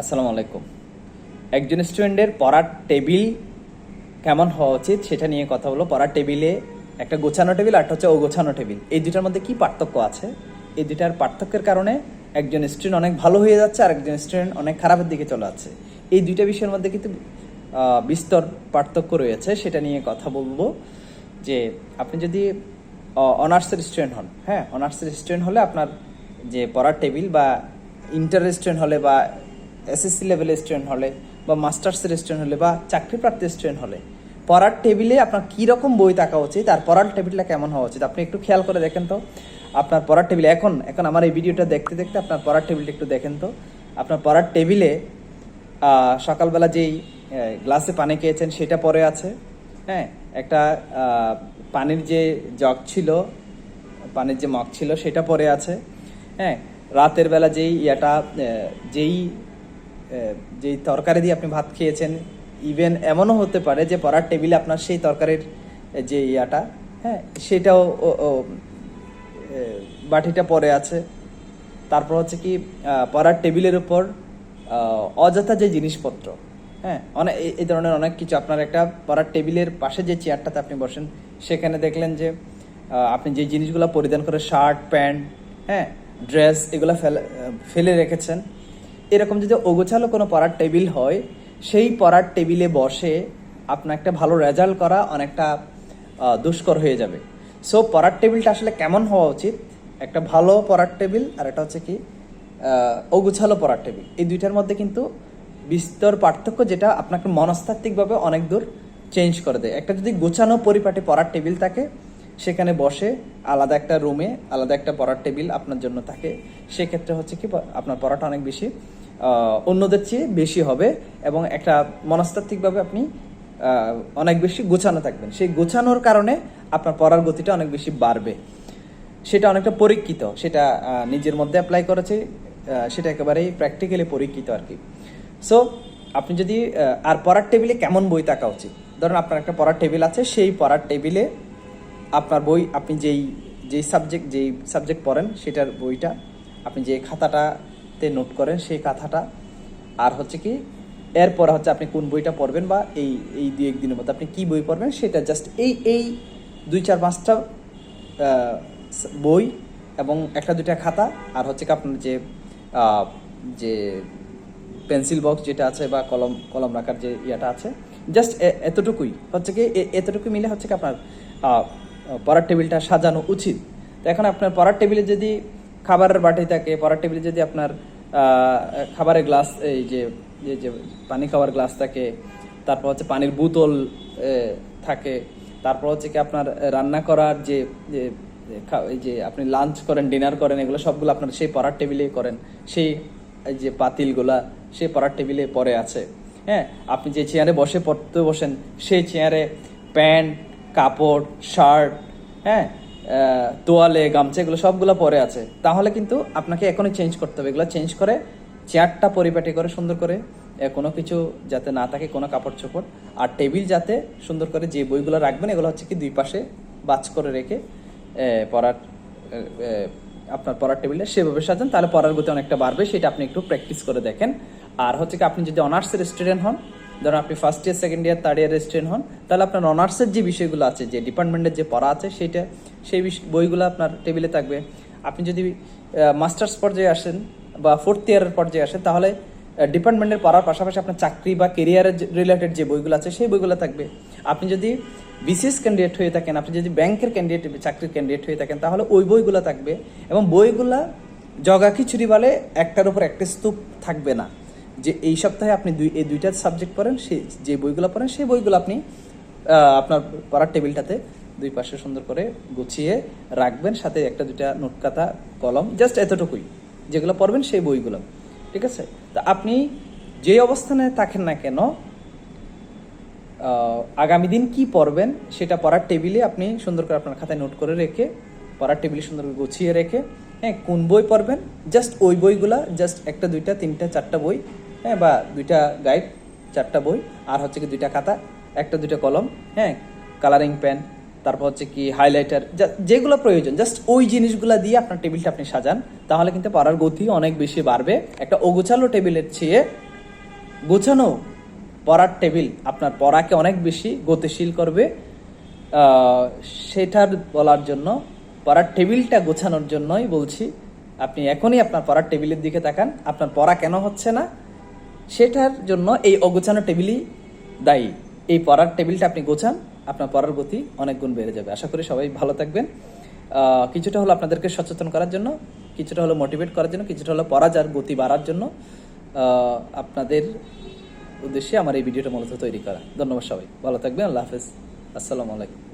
আসসালামু আলাইকুম। একজন স্টুডেন্টের পড়ার টেবিল কেমন হওয়া উচিত সেটা নিয়ে কথা বলব। পড়ার টেবিলে একটা গোছানো টেবিল আর হচ্ছে অগোছানো টেবিল। এই দুটার মধ্যে কি পার্থক্য আছে? এই দুটার পার্থক্যের কারণে একজন স্টুডেন্ট অনেক ভালো হয়ে যাচ্ছে আর একজন স্টুডেন্ট অনেক খারাপের দিকে চলে যাচ্ছে। এই দুইটা বিষয়ের মধ্যে কিন্তু বিস্তর পার্থক্য রয়েছে সেটা নিয়ে কথা বলব। যে আপনি যদি অনার্সের স্টুডেন্ট হন হ্যাঁ অনার্সের স্টুডেন্ট হলে আপনার যে পড়ার টেবিল বা ইন্টার স্টুডেন্ট হলে বা এসএসসি লেভেলের স্টুডেন্ট হলে বা মাস্টার্সের স্টুডেন্ট হলে বা চাকরি প্রার্থী স্টুডেন্ট হলে, পড়ার টেবিলে আপনার কী রকম বই থাকা উচিত, আর পড়ার টেবিলটা কেমন হওয়া উচিত? আপনি একটু খেয়াল করে দেখেন তো। আপনার পড়ার টেবিলে এখন এখন আমার এই ভিডিওটা দেখতে দেখতে আপনার পড়ার টেবিলটা একটু দেখেন তো। আপনার পড়ার টেবিলে সকালবেলা যেই গ্লাসে পানি খেয়েছেন, সেটা পরে আছে। হ্যাঁ একটা পানির যে জগ ছিল, পানির যে মগ ছিল, সেটা পরে আছে। হ্যাঁ রাতের বেলা যেই ইয়াটা যেই যেই তরকারি দিয়ে আপনি ভাত খেয়েছেন ইভেন এমনও হতে পারে যে পড়ার টেবিলে আপনার সেই তরকারির যে ইয়াটা হ্যাঁ সেটাও বাটিটা পরে আছে। তারপর হচ্ছে কি পড়ার টেবিলের উপর অযথা যে জিনিসপত্র হ্যাঁ অনেক এই- এই ধরনের অনেক কিছু আপনার একটা পড়ার টেবিলের পাশে যে চেয়ারটাতে আপনি বসেন, সেখানে দেখলেন যে আপনি যে জিনিসগুলো পরিধান করে শার্ট, প্যান্ট হ্যাঁ ড্রেস এগুলো ফেলে ফেলে রেখেছেন এরকম যদি অগোছালো কোনো পড়ার টেবিল হয়, সেই পড়ার টেবিলে বসে আপনার একটা ভালো রেজাল্ট করা অনেকটা দুষ্কর হয়ে যাবে। সো পড়ার টেবিলটা আসলে কেমন হওয়া উচিত? একটা ভালো পড়ার টেবিল আর এটা হচ্ছে কি অগুছালো পড়ার টেবিল। এই দুইটার মধ্যে কিন্তু বিস্তর পার্থক্য যেটা আপনাকে মনস্তাত্ত্বিকভাবে অনেক দূর চেঞ্জ করে দেয়। একটা যদি গোছানো পরিপাটি পড়ার টেবিল থাকে সেখানে বসে আলাদা একটা রুমে আলাদা একটা পড়ার টেবিল আপনার জন্য থাকে। সেক্ষেত্রে হচ্ছে কি, আপনার পড়াটা অনেক বেশি অন্যদের চেয়ে বেশি হবে এবং একটা মনস্তাত্ত্বিকভাবে আপনি অনেক বেশি গোছানো থাকবেন। সেই গোছানোর কারণে আপনার পড়ার গতিটা অনেক বেশি বাড়বে। সেটা অনেকটা পরীক্ষিত, সেটা নিজের মধ্যে অ্যাপ্লাই করেছে সেটা একেবারেই প্র্যাকটিক্যালি পরীক্ষিত আর কি। সো আপনি যদি আর পড়ার টেবিলে কেমন বই থাকা উচিত? ধরুন আপনার একটা পড়ার টেবিল আছে, সেই পড়ার টেবিলে আপনার বই, আপনি যেই যেই সাবজেক্ট যেই সাবজেক্ট পড়েন, সেটার বইটা আপনি যে খাতাটাতে নোট করেন, সেই খাতাটা, আর হচ্ছে কি, এরপর হচ্ছে আপনি কোন বইটা পড়বেন বা এই এই দুই একদিনের মধ্যে আপনি কি বই পড়বেন, সেটা জাস্ট এই এই দুই চার পাঁচটা বই এবং একটা দুইটা খাতা, আর হচ্ছে কি আপনার যে যে পেন্সিল বক্স যেটা আছে বা কলম কলম রাখার যে ইয়াটা আছে জাস্ট এতটুকুই। হচ্ছে কি এতটুকু মিলে হচ্ছে কি আপনার পড়ার টেবিলটা সাজানো উচিত। তো এখন আপনার পড়ার টেবিলে যদি খাবারের বাটি থাকে পড়ার টেবিলে যদি আপনার খাবারের গ্লাস, এই যে যে পানি খাওয়ার গ্লাস থাকে, তারপর হচ্ছে পানির বোতল থাকে, তারপর হচ্ছে কি আপনার রান্না করার যে যে আপনি লাঞ্চ করেন ডিনার করেন, এগুলো সবগুলো আপনার সেই পড়ার টেবিলে করেন। সেই যে পাতিলগুলা সেই পড়ার টেবিলে পরে আছে। হ্যাঁ আপনি যে চেয়ারে বসে পড়তে বসেন, সেই চেয়ারে প্যান্ট কাপড় শার্ট হ্যাঁ তোয়ালে গামছা, এগুলো সবগুলো পরে আছে। তাহলে কিন্তু আপনাকে এখনই চেঞ্জ করতে হবে। এগুলো চেঞ্জ করে চেয়ারটা পরিপাটি করে সুন্দর করে কোনো কিছু যাতে না থাকে, কোনো কাপড় চোপড়। আর টেবিল যাতে সুন্দর করে যে বইগুলো রাখবেন, এগুলো হচ্ছে কি দুই পাশে বাজ করে রেখে পড়ার আপনার পড়ার টেবিলে সেভাবে সাজান। তাহলে পড়ার গতি অনেকটা বাড়বে, সেটা আপনি একটু প্র্যাকটিস করে দেখেন। আর হচ্ছে কি, আপনি যদি অনার্সের স্টুডেন্ট হন ধরুন আপনি first year second year third ইয়ারের স্টুডেন্ট হন, তাহলে আপনার অনার্সের যে বিষয়গুলো আছে, যে ডিপার্টমেন্টের যে পড়া আছে, সেইটা, সেই বইগুলো আপনার টেবিলে থাকবে। আপনি যদি মাস্টার্স পর্যায়ে আসেন বা ফোর্থ ইয়ারের পর্যায়ে আসেন, তাহলে ডিপার্টমেন্টের পড়ার পাশাপাশি আপনার চাকরি বা কেরিয়ারের রিলেটেড যে বইগুলো আছে, সেই বইগুলো থাকবে। আপনি যদি বিসিএস ক্যান্ডিডেট হয়ে থাকেন, আপনি যদি ব্যাংকের ক্যান্ডিডেট চাকরির ক্যান্ডিডেট হয়ে থাকেন, তাহলে ওই বইগুলো থাকবে। এবং বইগুলা জগা খিচুড়ি বলে একটার উপর একটা স্তূপ থাকবে না। যে এই সপ্তাহে আপনি দুই, এই দুইটা সাবজেক্ট পড়েন, সে, যে বইগুলো পড়েন, সেই বইগুলো আপনি আপনার পড়ার টেবিলটাতে দুই পাশে সুন্দর করে গুছিয়ে রাখবেন, সাথে একটা দুইটা নোট খাতা, কলম জাস্ট এতটুকুই। যেগুলো পড়বেন, সেই বইগুলো। ঠিক আছে? তা আপনি যে অবস্থানে থাকেন না কেন আগামী দিন কি পড়বেন, সেটা পড়ার টেবিলে আপনি সুন্দর করে আপনার খাতায় নোট করে রেখে, পড়ার টেবিলে সুন্দর করে গুছিয়ে রেখে হ্যাঁ কোন বই পড়বেন? জাস্ট ওই বইগুলা জাস্ট একটা, দুইটা, তিনটা, চারটা বই হ্যাঁ বা দুইটা গাইড চারটা বই, আর হচ্ছে কি দুইটা খাতা, একটা দুইটা কলম হ্যাঁ কালারিং পেন তারপর হচ্ছে কি হাইলাইটার যেগুলো প্রয়োজন জাস্ট ওই জিনিসগুলো দিয়ে আপনার টেবিলটা আপনি সাজান, তাহলে কিন্তু পড়ার গতি অনেক বেশি বাড়বে। একটা অগোছালো টেবিলের চেয়ে গোছানো পড়ার টেবিল আপনার পড়াকে অনেক বেশি গতিশীল করবে। সেটার বলার জন্য, পড়ার টেবিলটা গোছানোর জন্যই বলছি, আপনি এখনই আপনার পড়ার টেবিলের দিকে তাকান, আপনার পড়া কেন হচ্ছে না সেটার জন্য এই অগোছানো টেবিলই দায়ী। এই পড়ার টেবিলটা আপনি গোছান, আপনার পড়ার গতি অনেক গুণ বেড়ে যাবে। আশা করি সবাই ভালো থাকবেন। কিছুটা হলো আপনাদেরকে সচেতন করার জন্য, কিছুটা হলো মোটিভেট করার জন্য, কিছুটা হলো পড়া যার গতি বাড়ার জন্য আপনাদের উদ্দেশ্যে আমার এই ভিডিওটা মূলত তৈরি করা। ধন্যবাদ সবাই। ভালো থাকবেন, আল্লাহ হাফেজ। আসসালামু আলাইকুম।